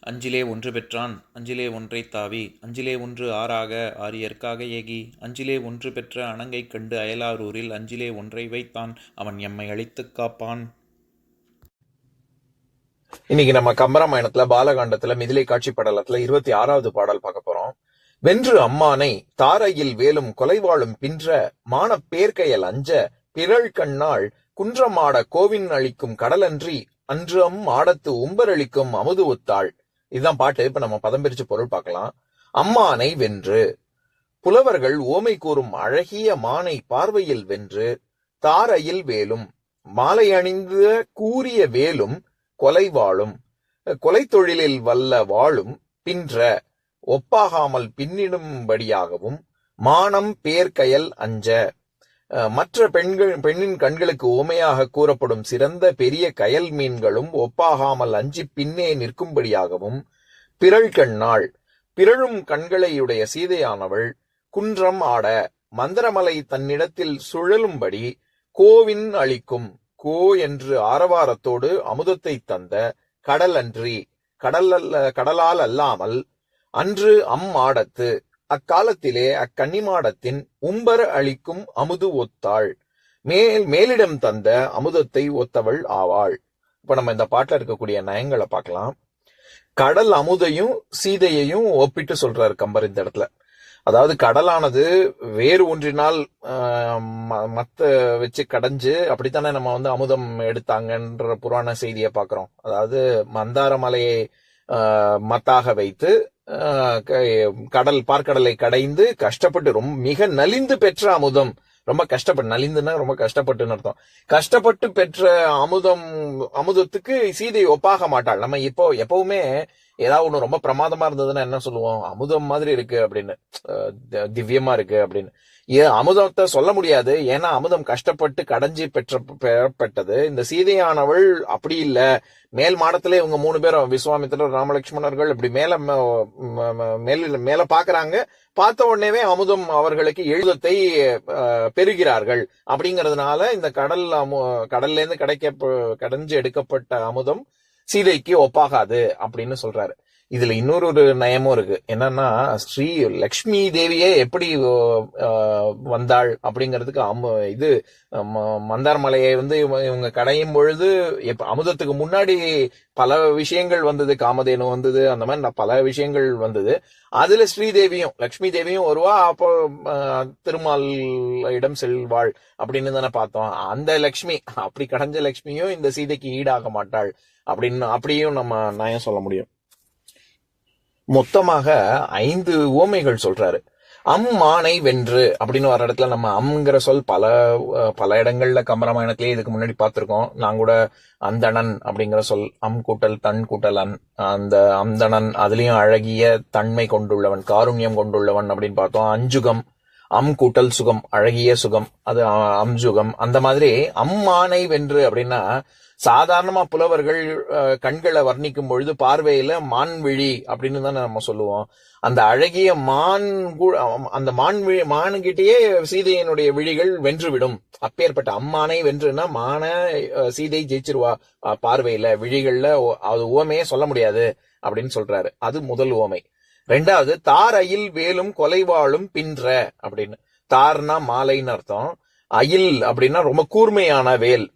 அஞ்சிலே ஒன்று பெற்றான் அஞ்சிலே ஒன்றை தாவி அஞ்சிலே ஒன்று ஆறாக ஆரியற்காக ஏகி அஞ்சிலே ஒன்று பெற்ற அணங்கை கண்டு அயலாரூரில் அஞ்சிலே ஒன்றை வைத்தான் அவன் எம்மை அழித்துக் காப்பான். இன்னைக்கு நம்ம கம்பராமாயணத்துல பாலகாண்டத்துல மிதிலை காட்சி படலத்துல இருபத்தி ஆறாவது பாடல் பார்க்க போறோம். வென்று அம்மானை தாரையில் வேலும் கொலைவாளும் பின்ற மானப்பேர்க்கையல் அஞ்ச பிறள் கண்ணாள் குன்றமாட கோவின் அளிக்கும் கடலன்றி அன்று அம் ஆடத்து உம்பரளிக்கும் அமுது ஒத்தாள். இதுதான் பாட்டு. இப்ப நம்ம பதம் பிரிச்சு பொருள் பார்க்கலாம். அம்மானை வென்று புலவர்கள் ஓமை கூறும் அழகிய மானை பார்வையில் வென்று தாரையில் வேலும் மாலை அணிந்த கூறிய வேலும் கொலை வாழும் கொலை தொழிலில் வல்ல வாழும் பின்ற ஒப்பாகாமல் பின்னிடும்படியாகவும் மானம் பேர்கயல் அஞ்ச மற்ற பெண்கள் பெண்ணின் கண்களுக்கு ஓமையாக கூறப்படும் சிறந்த பெரிய கயல் மீன்களும் ஒப்பாகாமல் அஞ்சி பின்னே நிற்கும்படியாகவும் பிறள் கண்ணாள் பிறழும் கண்களையுடைய சீதையானவள் குன்றம் ஆட மந்திரமலை தன்னிடத்தில் சுழலும்படி கோவின் அளிக்கும் கோ என்று ஆரவாரத்தோடு அமுதத்தை தந்த கடல் அன்றி கடல் அல்ல கடலால் அல்லாமல் அன்று அம்மாடத்து அக்காலத்திலே அக்கன்னிமாடத்தின் உம்பர அளிக்கும் அமுது ஒத்தாள். மேல் மேலிடம் தந்த அமுதத்தை ஒத்தவள் ஆவாள். இப்ப நம்ம இந்த பாட்டில் இருக்கக்கூடிய நயங்களை பார்க்கலாம். கடல் அமுதையும் சீதையையும் ஒப்பிட்டு சொல்றாரு கம்பர் இந்த இடத்துல. அதாவது கடலானது வேறு ஒன்றினால் ஆஹ், ம- மத்த வச்சு கடைஞ்சு அப்படித்தானே நம்ம வந்து அமுதம் எடுத்தாங்கன்ற புராண செய்தியை பார்க்குறோம். அதாவது மந்தார மலையை ஆஹ், மத்தாக வைத்து கடல் பார்க்கடலை கடைந்து கஷ்டப்பட்டு ரொம்ப மிக நலிந்து பெற்ற அமுதம். ரொம்ப கஷ்டப்பட்டு நலிந்துன்னா ரொம்ப கஷ்டப்பட்டுன்னு அர்த்தம். கஷ்டப்பட்டு பெற்ற அமுதம் அமுதத்துக்கு சீதை ஒப்பாக மாட்டாள். நம்ம இப்போ எப்பவுமே ஏதாவது ஒண்ணு ரொம்ப பிரமாதமா இருந்ததுன்னா என்ன சொல்லுவோம்? அமுதம் மாதிரி இருக்கு அப்படின்னு. திவ்யமா இருக்கு அப்படின்னு. ஏன் அமுதத்தை சொல்ல முடியாது. ஏன்னா அமுதம் கஷ்டப்பட்டு கடைஞ்சி பெற்ற பெறப்பட்டது. இந்த சீதையானவள் அப்படி இல்ல. மேல் மாடத்திலே இவங்க மூணு பேரும் விஸ்வாமித்திரர் ராமலட்சுமணர்கள் இப்படி மேல ம- மேல மேல பாக்குறாங்க. பார்த்த உடனேவே அமுதம் அவர்களுக்கு எழுதத்தை அஹ், பெறுகிறார்கள். அப்படிங்கறதுனால இந்த கடல் அமு கடல்ல இருந்து கிடைக்க கடைஞ்சு எடுக்கப்பட்ட அமுதம் சீதைக்கு ஒப்பாகாது அப்படின்னு சொல்றாரு. இதுல இன்னொரு ஒரு நயமும் இருக்கு. என்னன்னா ஸ்ரீ லக்ஷ்மி தேவியே எப்படி வந்தாள் அப்படிங்கிறதுக்கு அம் இது ம- மந்தார் மலையை வந்து இவங்க இவங்க கடையும் பொழுது எப் அமுதத்துக்கு முன்னாடி பல விஷயங்கள் வந்தது. காமதேனு வந்தது அந்த மாதிரி பல விஷயங்கள் வந்தது. அதுல ஸ்ரீதேவியும் லக்ஷ்மி தேவியும் வருவா அப்போ திருமால் இடம் செல்வாள் அப்படின்னு தானே பார்த்தோம். அந்த லக்ஷ்மி அப்படி கடைஞ்ச லக்ஷ்மியும் இந்த சீதைக்கு ஈடாக மாட்டாள் அப்படின்னு அப்படியும் நம்ம நயம் சொல்ல முடியும். மொத்தமாக ஐந்து ஓமைகள் சொல்றாரு. அம் மானை வென்று அப்படின்னு வர இடத்துல நம்ம அம்ங்கிற சொல் பல பல இடங்கள்ல கம்பராமாயணத்திலேயே இதுக்கு முன்னாடி பார்த்திருக்கோம். நான் கூட அந்தணன் அப்படிங்கிற சொல் அம் கூட்டல் தன் கூட்டல் அன் அந்த அந்தணன் அதுலயும் அழகிய தன்மை கொண்டுள்ளவன் காருண்யம் கொண்டுள்ளவன் அப்படின்னு பார்த்தோம். அஞ்சுகம் அம் கூட்டல் சுகம் அழகிய சுகம் அது அம் சுகம். அந்த மாதிரி அம்மானை வென்று அப்படின்னா சாதாரணமா புலவர்கள் கண்களை வர்ணிக்கும் பொழுது பார்வையில மான் விழி அப்படின்னு தான் நம்ம சொல்லுவோம். அந்த அழகிய மான் அந்த மான் விழி மானுகிட்டயே சீதையினுடைய விழிகள் வென்றுவிடும். அப்பேற்பட்ட அம்மானை வென்றுனா மான சீதை ஜெயிச்சிருவா பார்வையில விழிகள்ல அது உவமையே சொல்ல முடியாது அப்படின்னு சொல்றாரு. அது முதல் உவமை. ரெண்டாவது தார் அயில் வேலும் கொலைவாளும் பின்ற அப்படின்னு. தார்னா மாலைன்னு அர்த்தம். அயில் அப்படின்னா ரொம்ப கூர்மையான வேல்.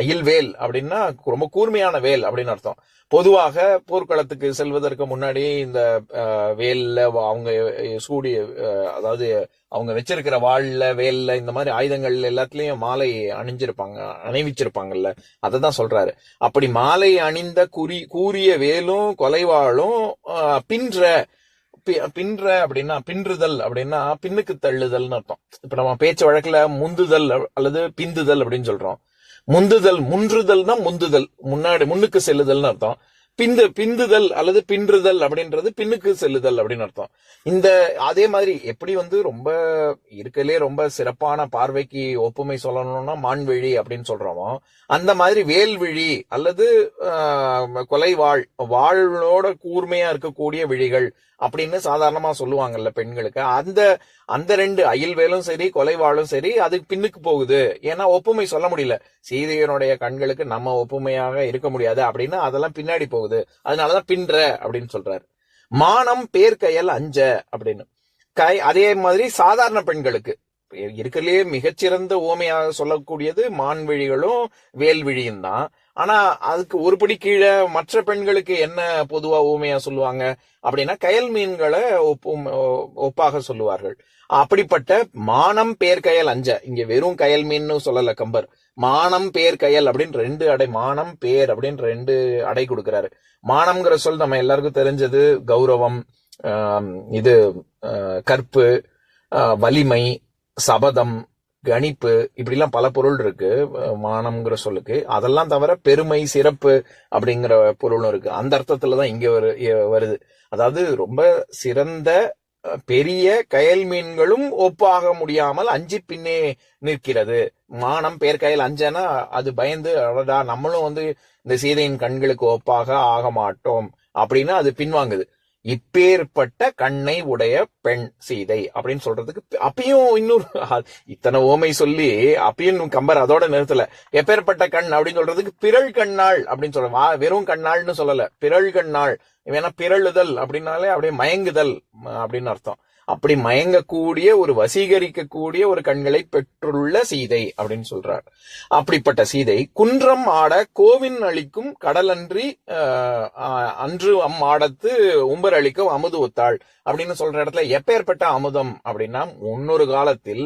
அயில் வேல் அப்படின்னா ரொம்ப கூர்மையான வேல் அப்படின்னு அர்த்தம். பொதுவாக போர்க்களத்துக்கு செல்வதற்கு முன்னாடி இந்த வேல்ல அவங்க சூடி அஹ், அதாவது அவங்க வச்சிருக்கிற வாள்ல வேல்ல இந்த மாதிரி ஆயுதங்கள் எல்லாத்துலயும் மாலை அணிஞ்சிருப்பாங்க அணிவிச்சிருப்பாங்கல்ல. அதை தான் சொல்றாரு. அப்படி மாலை அணிந்த குறி கூறிய வேலும் கொலைவாளும் பின்ற பின்ற அப்படின்னா பின்றுதல் அப்படின்னா பின்னுக்கு தள்ளுதல்னு அர்த்தம். இப்ப நம்ம பேச்சு வழக்குல முந்துதல் அல்லது பிந்துதல் அப்படின்னு சொல்றோம். முந்துதல் முன்றுதல்னா முந்துதல். முன்னாடி முன்னுக்கு செல்லுதல்னு அர்த்தம். பிந்து பிந்துதல் அல்லது பின்றுதல் அப்படின்றது பின்னுக்கு செல்லுதல் அப்படின்னு அர்த்தம். இந்த அதே மாதிரி எப்படி வந்து ரொம்ப இருக்கலே ரொம்ப சிறப்பான பார்வைக்கு ஒப்புமை சொல்லணும்னா மான்விழி அப்படின்னு சொல்றோமோ அந்த மாதிரி வேல்விழி அல்லது ஆஹ், கொலைவாள் வாழ்வோட கூர்மையா இருக்கக்கூடிய விழிகள் அப்படின்னு சாதாரணமா சொல்லுவாங்கல்ல பெண்களுக்கு. அந்த அந்த ரெண்டு அயில்வேலும் சரி கொலைவாளும் சரி அது பின்னுக்கு போகுது. ஏன்னா ஒப்புமை சொல்ல முடியல. சீதையனுடைய கண்களுக்கு நம்ம ஒப்புமையாக இருக்க முடியாது அப்படின்னு அதெல்லாம் பின்னாடி போகுது. அதனாலதான் பின்ற அப்படின்னு சொல்றாரு. மானம் பேர்கையல் அஞ்ச அப்படின்னு. கை அதே மாதிரி சாதாரண பெண்களுக்கு. இருக்கிறதுலே மிகச்சிறந்த ஓமையாக சொல்லக்கூடியது மான்விழிகளும் வேல்விழியும் தான். ஆனா அதுக்கு ஒருபடி கீழே மற்ற பெண்களுக்கு என்ன பொதுவா ஊமையா சொல்லுவாங்க அப்படின்னா கயல் மீன்களை ஒப்பும் ஒப்பாக சொல்லுவார்கள். அப்படிப்பட்ட மானம் பேர்கயல் அஞ்ச. இங்க வெறும் கயல் மீன்னு சொல்லல கம்பர். மானம் பேர் கயல் அப்படின்னு ரெண்டு அடை மானம் பேர் அப்படின்னு ரெண்டு அடை கொடுக்கிறாரு. மானம்ங்கிற சொல் நம்ம எல்லாருக்கும் தெரிஞ்சது கௌரவம் இது கற்பு வலிமை சபதம் கணிப்பு இப்படிலாம் பல பொருள் இருக்கு. மானம்ங்கிற சொல்லுக்கு. அதெல்லாம் தவிர பெருமை சிறப்பு அப்படிங்கிற பொருளும் இருக்கு. அந்த அர்த்தத்துல தான் இங்க வரு வருது. அதாவது ரொம்ப சிறந்த பெரிய கயல் மீன்களும் ஒப்பாக முடியாமல் அஞ்சு பின்னே நிற்கிறது. மானம் பேர்கயல் அஞ்சனா அது பயந்து அடடா நம்மளும் வந்து இந்த சீதையின் கண்களுக்கு ஒப்பாக ஆக மாட்டோம் அப்படின்னு அது பின்வாங்குது. இப்பேற்பட்ட கண்ணை உடைய பெண் சீதை அப்படின்னு சொல்றதுக்கு அப்பயும் இன்னொரு இத்தனை ஓமை சொல்லி அப்பயும் கம்பர் அதோட நிறுத்தல. எப்பேற்பட்ட கண் அப்படின்னு சொல்றதுக்கு பிறள் கண்ணாள் அப்படின்னு சொல்ல வா- வெறும் கண்ணாள்னு சொல்லல. பிறள் கண்ணாள். வேணா பிறழுதல் அப்படின்னாலே அப்படியே மயங்குதல் அப்படின்னு அர்த்தம். அப்படி மயங்கக்கூடிய ஒரு வசீகரிக்கக்கூடிய ஒரு கண்களை பெற்றுள்ள சீதை அப்படின்னு சொல்றார். அப்படிப்பட்ட சீதை குன்றம் ஆட கோவின் அளிக்கும் கடலன்றி ஆஹ், ஆஹ், அன்று அம்மாடத்து உம்பர் அளிக்கும் அமுது ஒத்தாள் அப்படின்னு சொல்ற இடத்துல எப்பேற்பட்ட அமுதம் அப்படின்னா முன்னொரு காலத்தில்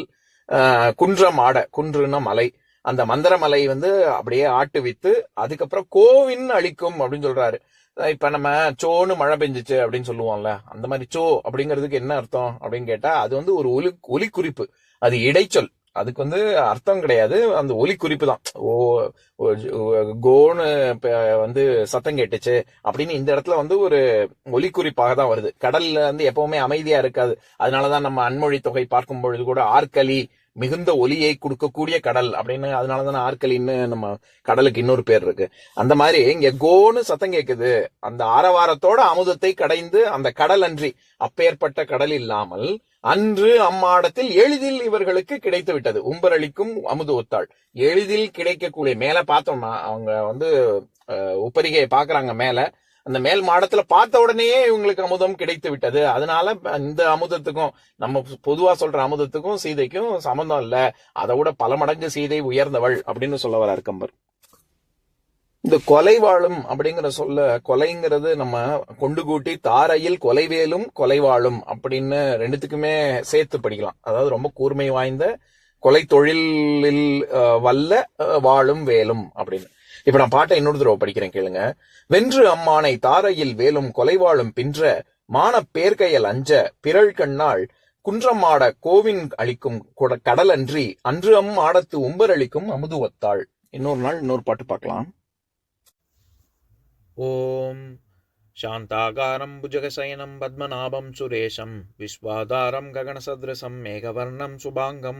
குன்றம் ஆட குன்றுன மலை அந்த மந்திரமலை வந்து அப்படியே ஆட்டுவித்து அதுக்கப்புறம் கோவின் அழிக்கும் அப்படின்னு சொல்றாரு. இப்ப நம்ம சோன்னு மழை பெஞ்சிச்சு அப்படின்னு சொல்லுவோம்ல அந்த மாதிரி சோ அப்படிங்கிறதுக்கு என்ன அர்த்தம் அப்படின்னு கேட்டா அது வந்து ஒரு ஒலி ஒலி குறிப்பு அது இடைச்சொல். அதுக்கு வந்து அர்த்தம் கிடையாது. அந்த ஒலி குறிப்பு தான். ஓ கோனு கோன்னு வந்து சத்தம் கேட்டுச்சு அப்படின்னு இந்த இடத்துல வந்து ஒரு ஒலி குறிப்பாக தான் வருது. கடல்ல வந்து எப்பவுமே அமைதியா இருக்காது. அதனாலதான் நம்ம அன்மொழி தொகை பார்க்கும் பொழுது கூட ஆற்களி மிகுந்த ஒலியை கொடுக்கக்கூடிய கடல் அப்படின்னு அதனாலதான் ஆற்களின்னு நம்ம கடலுக்கு இன்னொரு பேர் இருக்கு. அந்த மாதிரி இங்க கோன்னு சத்தம் கேக்குது. அந்த ஆரவாரத்தோட அமுதத்தை கடைந்து அந்த கடல் அன்றி அப்பேற்பட்ட கடல் இல்லாமல் அன்று அம்மாடத்தில் எளிதில் இவர்களுக்கு கிடைத்து விட்டது. உம்பரளிக்கும் அமுது ஒத்தாள். எளிதில் கிடைக்கக்கூடிய மேல பார்த்தோம்னா அவங்க வந்து அஹ், உப்பரிகையை பாக்குறாங்க மேல. அந்த மேல் மாடத்துல பார்த்த உடனேயே இவங்களுக்கு அமுதம் கிடைத்து விட்டது. அதனால இந்த அமுதத்துக்கும் நம்ம பொதுவா சொல்ற அமுதத்துக்கும் சீதைக்கும் சம்பந்தம் இல்ல. அதை விட பல மடங்கு சீதை உயர்ந்தவள் அப்படின்னு சொல்ல வரார் கம்பர். இந்த கொலை வாழும் அப்படிங்கிற சொல்ல கொலைங்கிறது நம்ம கொண்டு கூட்டி தாரையில் கொலைவேலும் கொலைவாழும் அப்படின்னு ரெண்டுத்துக்குமே சேர்த்து படிக்கலாம். அதாவது ரொம்ப கூர்மை வாய்ந்த கொலை தொழிலில் அஹ், வல்ல வாழும் வேலும் அப்படின்னு. இப்ப நான் பாட்டை இன்னொரு தடவை படிக்கிறேன் கேளுங்க வென்று அம்மானை தாரையில் வேலும் கொலைவாழும் பின்ற மானப் பேர்கையல் அஞ்ச பிறள் கண்ணாள் குன்றமாட கோவின் அளிக்கும் கொட- கடலன்றி அன்று அம் ஆடத்து உம்பர் அளிக்கும் அமுதுவத்தாள் இன்னொரு நாள் இன்னொரு பாட்டு பார்க்கலாம் ॐ शान्ताकारं भुजगशयनं पद्मनाभं सुरेशं विश्वाधारं गगनसदृशं मेघवर्णं शुभाङ्गं